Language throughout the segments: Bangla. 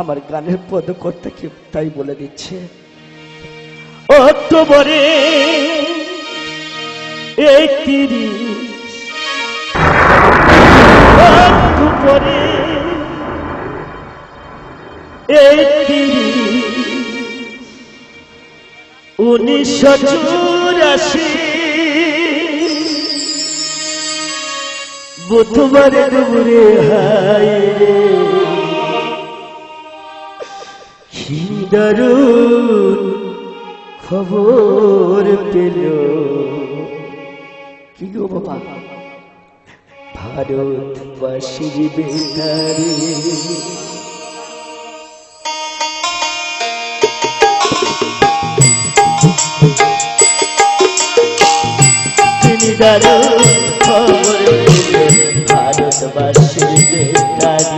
আমার গানের পদকর্তাকে তাই বলে দিচ্ছে। অক্টোবরে একত্রিশ উনিশশো চুরাশি। বুধবার ডুবরে হায় দারুণ খবর পেল কি গো বাবা ভারতবাসীর বেতারে তিনি খবর পেল ভারতবাসীর বেতারে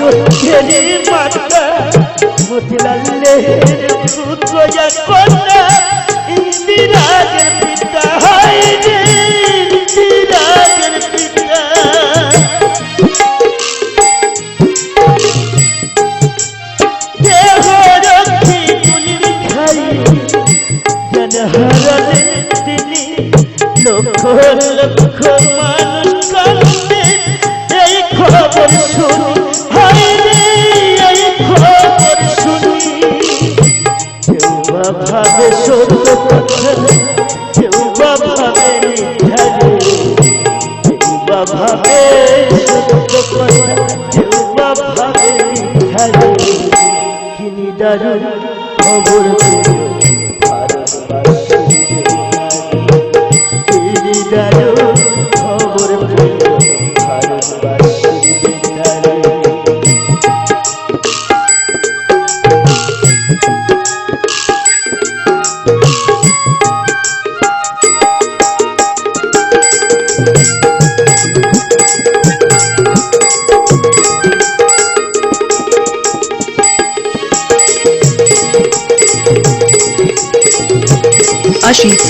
ভারতের মাতা মতিলাল নেহেরু পুত্র কন্যা ইন্দিরাজের পিতা হায় রে ইন্দিরাজের পিতা দেহ রক্ষী গুলির খাই জন তিনি লক্ষ লক্ষ মানুষ ভাবে ভাবে মিথ্যা কিনি দারুণ খবর দারুণ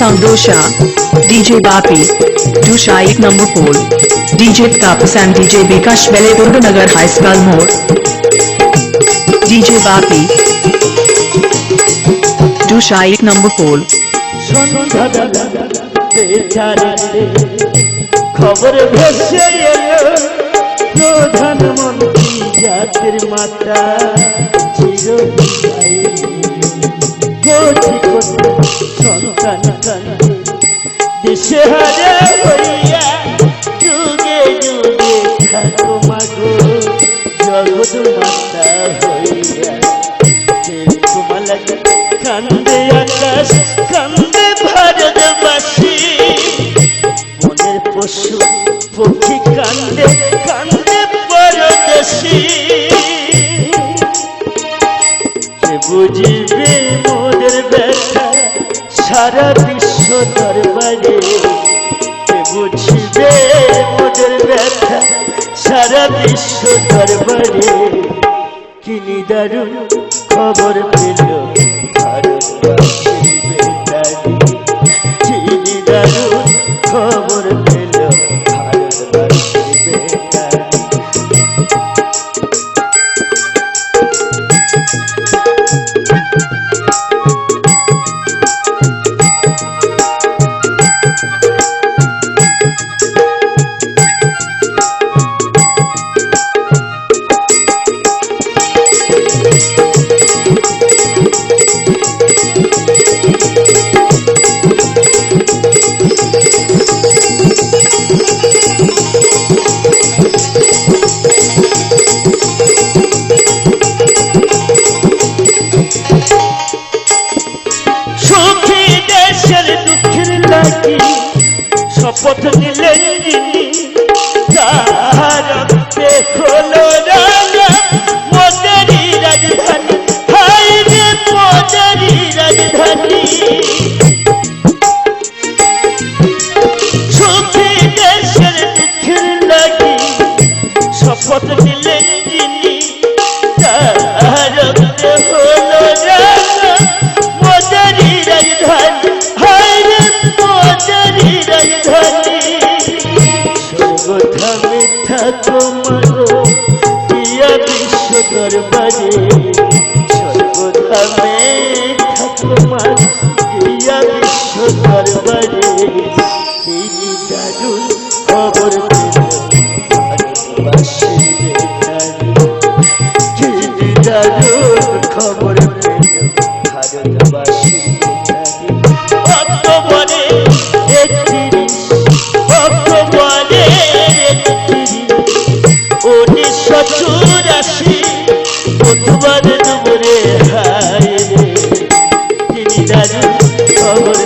Ashit Sandosha, DJ Bapi, Dusha एक number pole, DJ Tapas and DJ Bikash Bele Durganagar High School More, DJ Bapi, Dusha एक number pole, সন্ধ্যাবেলা বেচারে খবর ভেসে এলো প্রধানমন্ত্রী জাতির মাতা চিরবিদায় কোটি কোটি সন্তান কান্দে দেশে হারে হইয়া যুগে যুগে থাকো মাগো জগৎ মাতা হইয়া তোমার লাগে কান্দে আকাশ কান্দে ভারতবাসী মনের পশু সারা বিশ্ব দরবারে বুঝবে মোদের ব্যথা? সারা বিশ্ব দরবারে কিনি দারুণ খবর পেল ভারতবাসীর দুঃখের লাগি শপথ নিলে মাগো প্রিয়া বিশ্ব দরবারে সর্বধামে মাগো প্রিয়া বিশ্ব দরবারে তিনি দারুণ দারুণ খবর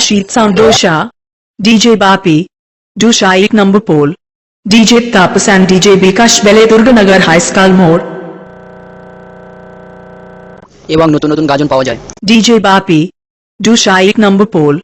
Rashid Sound Dosha, DJ Bapi, Dusha Ek Number Pole, DJ Tapas and DJ Bikash Bele Durganagar High School More. এবং নতুন নতুন গাজন পাওয়া যায় ডিজে বাপি ডু শাইক নম্বর পোল